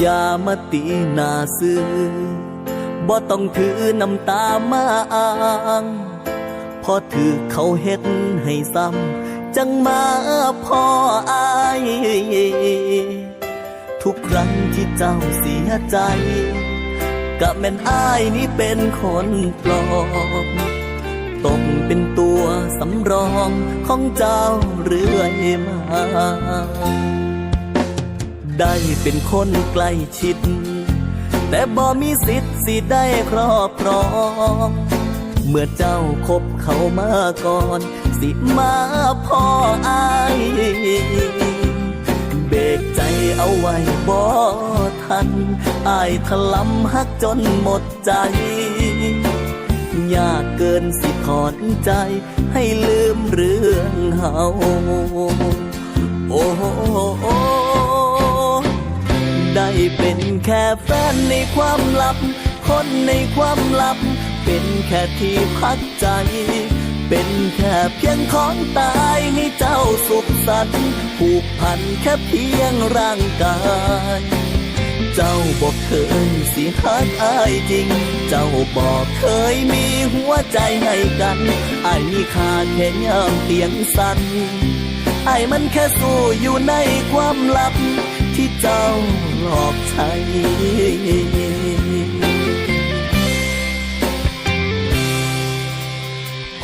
อย่ามาตีหน้าซื้อบ่ต้องถือน้ำตามาอ้างเพอถือเขาเฮ็ดให้ซ้ำจังมาพ่ออายทุกครั้งที่เจ้าเสียใจก็แม่นอายนี่เป็นคนปลอมตกเป็นตัวสำรองของเจ้าเรื่อยมา ได้เป็นคนใกล้ชิด แต่บ่มีสิทธิ์สิได้ครอบครองเมื่อเจ้าคบเขามาก่อน สิมาพ่ออายเบรกใจเอาไว้บ่ทันอายถลำหักจนหมดใจ ยากเกินสิถอนใจ ให้ลืมเรื่องเฮาโอ้โห ได้เป็นแค่แฟนในความลับ คนในความลับ เป็นแค่ที่พักใจ เป็นแค่เพียงของตายให้เจ้าสุขสันต์ผูกพันแค่เพียงร่างกายเจ้าบอกเคยสิฮักอายจริง เจ้าบอกเคยมีหัวใจให้กันอายมีค่าแค่ยามเตียงสั่นอายมันแค่สู้อยู่ในความลับ ที่เจ้าหลอกใช้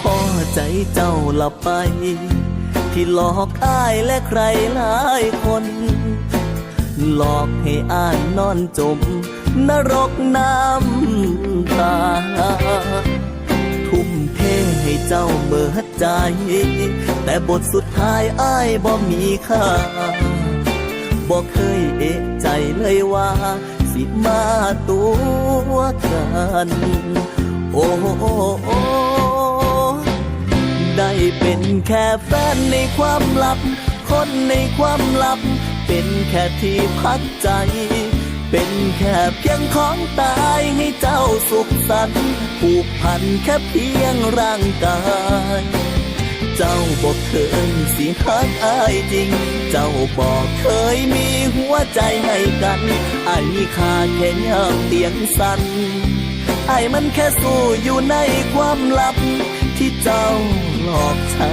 พ่อใจเจ้าละไป ที่หลอกอ้ายและใครหลายคน หลอกให้อ้ายนอนจม นรกน้ำตาทุ่มเทให้เจ้าเบิดใจ แต่บทสุดท้ายอ้ายบ่มีค่า บ่เคยเอะใจเลยว่า สิมาตัวกัน โอ้โอ้ได้เป็นแค่แฟนในความลับ คนในความลับ เป็นแค่ที่พักใจ เป็นแค่เพียงของตายให้เจ้าสุขสันต์ผูกพันแค่เพียงร่างกาย เจ้าบอกเคยสิฮักอายจริง เจ้าบอกเคยมีหัวใจให้กันไอ้มีค่าแค่ยามเตียงสั่นอายมันแค่สู้อยู่ในความลับ ที่เจ้าหลอกใช้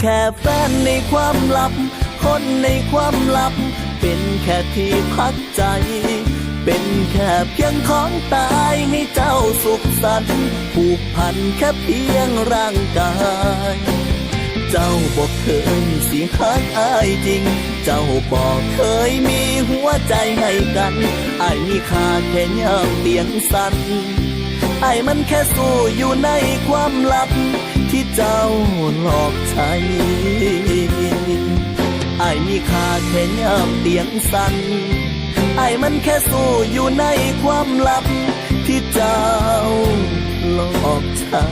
แค่แฟนในความลับ คนในความลับ เป็นแค่ที่พักใจ เป็นแค่เพียงของตายให้เจ้าสุขสันต์ผูกพันแค่เพียงร่างกายเจ้าบอกเคยสิฮักอายจริง เจ้าบอกเคยมีหัวใจให้กันอายมีค่าแค่ยามเตียงสันไอ้มันแค่สู้อยู่ในความลับ เจ้าหลอกใช้ไอ้มีค่าแค่ยามเตียงสันไอ้มันแค่สู้อยู่ในความลับที่เจ้าหลอกใช้